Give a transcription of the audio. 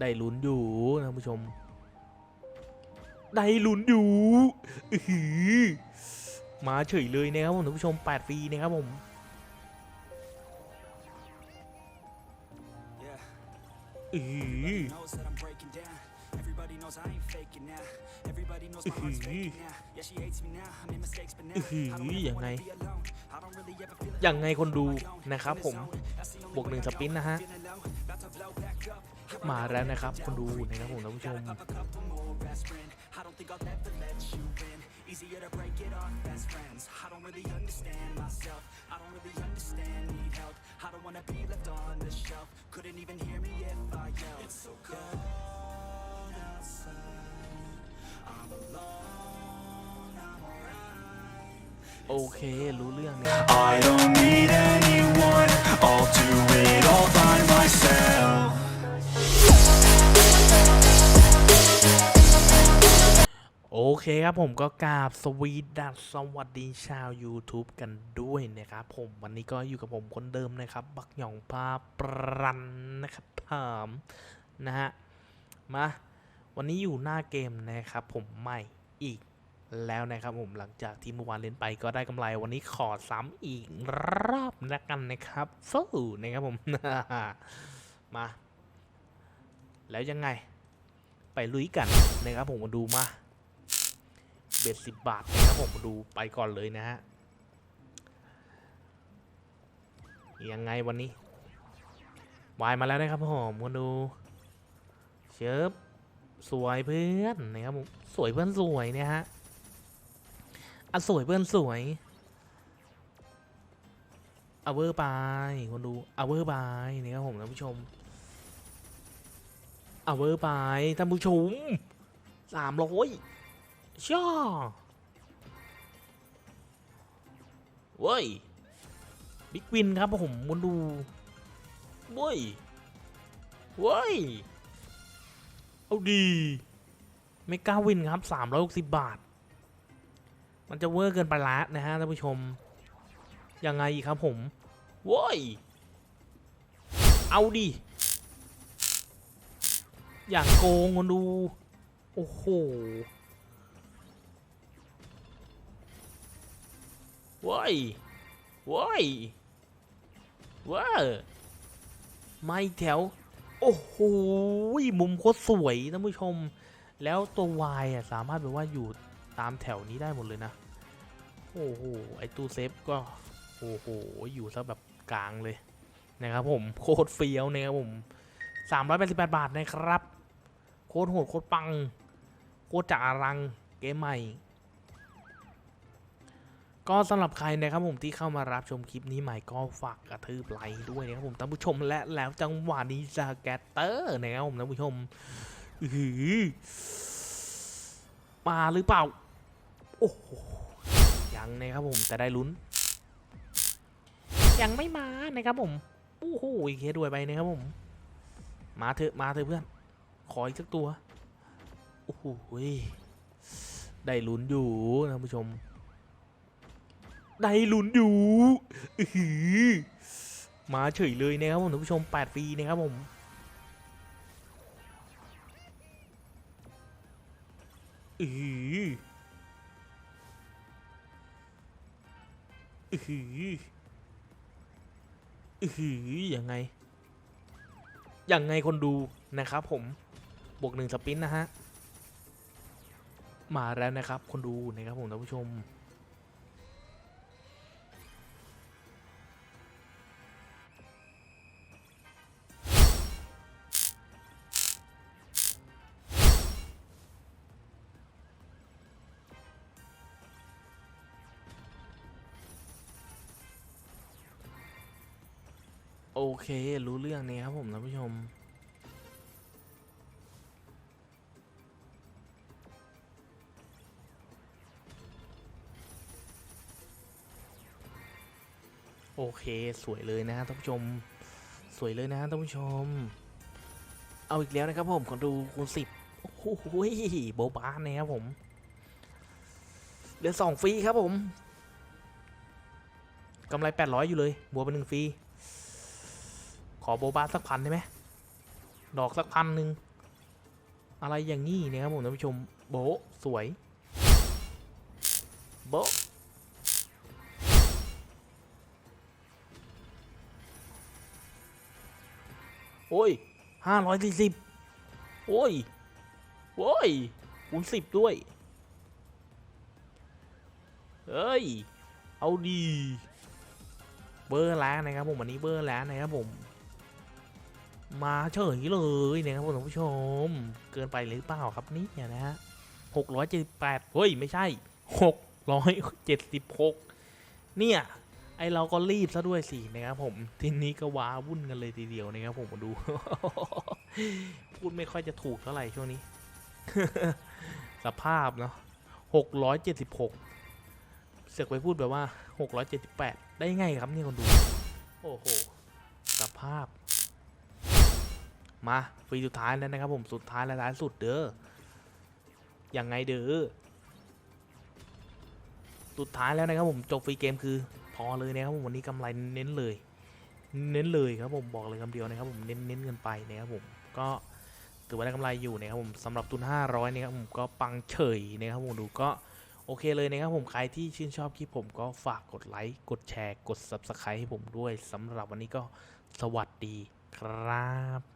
ได้ลุ้นอยู่นะผู้ชม ได้ลุ้นอยู่มาเฉยเลยนะครับผมท่าผู้ชม8ฟรีนะครับผมอือยังไงย่างไงคนดูนะครับผม บวกหนึ่งสปินนะฮะ มาแล้วนะครับคุณดูนะครับผมท่านผู้ชมโอเค รู้เรื่องเนี่ย โอเคครับผมก็กราบสวีดัสสวัสดีชาว YouTube กันด้วยนะครับผมวันนี้ก็อยู่กับผมคนเดิมนะครับ บักหยองพาปรันนะครับถามนะฮะมาวันนี้อยู่หน้าเกมนะครับผมใหม่อีกแล้วนะครับผมหลังจากที่เมื่อวานเล่นไปก็ได้กำไรวันนี้ขอซ้ำอีกรอบแล้วกันนะครับสู้นะครับผมมา แล้วยังไงไปลุยกันนะครับผมมาดูมา เบ็ดสิบบาทนะครับผมดูไปก่อนเลยนะฮะยังไงวันนี้วายมาแล้วนะครับผมมาดูเชิบสวยเพื่อนนะครับผมสวยเพื่อนสวยเนี่ยฮะอะสวยเพื่อนสวยเอาเวอร์ไปคนดูเอาเวอร์ไปนะครับผมท่านผู้ชมเอาเวอร์ไปท่านผู้ชมสามร้อย ช่อเว้ยบิ๊กวินครับผมคนดูเว้ยเว้ยเอาดีไม่กล้าวินครับ 360 บาท มันจะเวอร์เกินไปละนะฮะท่านผู้ชม ยังไงอีกครับผมโว้ย เอาดิอย่างโกงคนดู โอ้โห ว้ยว้ยว้ยไม่แถว โอ้โหมุมโคตรสวยท่านผู้ชม แล้วตัววายอะสามารถแบบว่าอยู่ตามแถวนี้ได้หมดเลยนะ โอ้โห ไอตู้เซฟก็ โอ้โห อยู่ซะแบบกลางเลยนะครับผม โคตรเฟี้ยวนะครับผม388บาทนะครับ โคตรโหดโคตรปัง โคตรจากอลัง เกมใหม่ ก็สำหรับใครนะครับผมที่เข้ามารับชมคลิปนี้ใหม่ก็ฝากกระทืบไลค์ด้วยนะครับผมท่านผู้ชมและแล้วจังหวะนี้จะแกตเตอร์นะครับผมท่านผู้ชมอื้อหือมาหรือเปล่า โอ้โหยังนะครับผมแต่ได้ลุ้น ยังไม่มานะครับผมโอ้โหอีกเคด้วยไปนะครับผม มาเถอะมาเถอะเพื่อน ขออีกสักตัว โอ้โหได้ลุ้นอยู่ท่านผู้ชม ได้ลุ้นอยู่มาเฉยเลยนะครับผมท่านผู้ชม8ฟรีนะครับผมอืออืออืออยังไง ยังไงคนดูนะครับผม บวกหนึ่งสปินนะฮะ มาแล้วนะครับคนดูนะครับผมท่านผู้ชม โอเครู้เรื่องนี้ครับผมท่านผู้ชม โอเคสวยเลยนะท่านผู้ชม สวยเลยนะฮะท่านผู้ชม เอาอีกแล้วนะครับผมขอดูคูณสิบโอ้โหโบบานนะครับผมเหลือสองฟรีครับผมกำไรแปดร้อยอยู่เลยบวกไปหนึ่งฟรี ขอโบบาสักพันได้ไหมดอกสักพันหนึ่งอะไรอย่างงี้นะครับผมท่านผู้ชมโบสวยโบโอ้ยห้าร้อยสี่สิบโอ้ยโอ้ยคูณสิบด้วย เอ้ย เอาดี เบอร์แล้วนะครับผมวันนี้เบอร์แล้วนะครับผม มาเฉยเลยนะครับผมท่านผู้ชม เกินไปหรือเปล่าครับเนี่ยนะฮะหกร้อยเจ็ดสิบแปดเฮ้ย ไม่ใช่หกร้อยเจ็ดสิบหกเนี่ย ไอเราก็รีบซะด้วยสินะครับผม ทีนี้ก็ว้าวุ่นกันเลยทีเดียวนะครับผมมาดู พูดไม่ค่อยจะถูกเท่าไหร่ช่วงนี้ สภาพเนาะหกร้อยเจ็ดสิบหกเสือกไปพูดแบบว่าหกร้อยเจ็ดสิบแปดได้ไงครับเนี่ยคนดู โอ้โห สภาพ มาฟรีสุดท้ายแล้วนะครับผมสุดท้ายและท้ายสุดเด้อยังไงเด้อสุดท้ายแล้วนะครับผมจบฟรีเกมคือพอเลยนะครับผมวันนี้กำไรเน้นเลย เน้นเลยครับผมบอกเลยคำเดียวนะครับผมเน้นเน้นกันไปนะครับผมก็ถือว่าได้กำไรอยู่นะครับผมสำหรับทุน 500นะครับผมก็ปังเฉยนะครับผมดูก็โอเคเลยนะครับผมใครที่ชื่นชอบคลิปผมก็ฝากกดไลค์กดแชร์กด Subscribe ให้ผมด้วยสำหรับวันนี้ก็สวัสดีครับ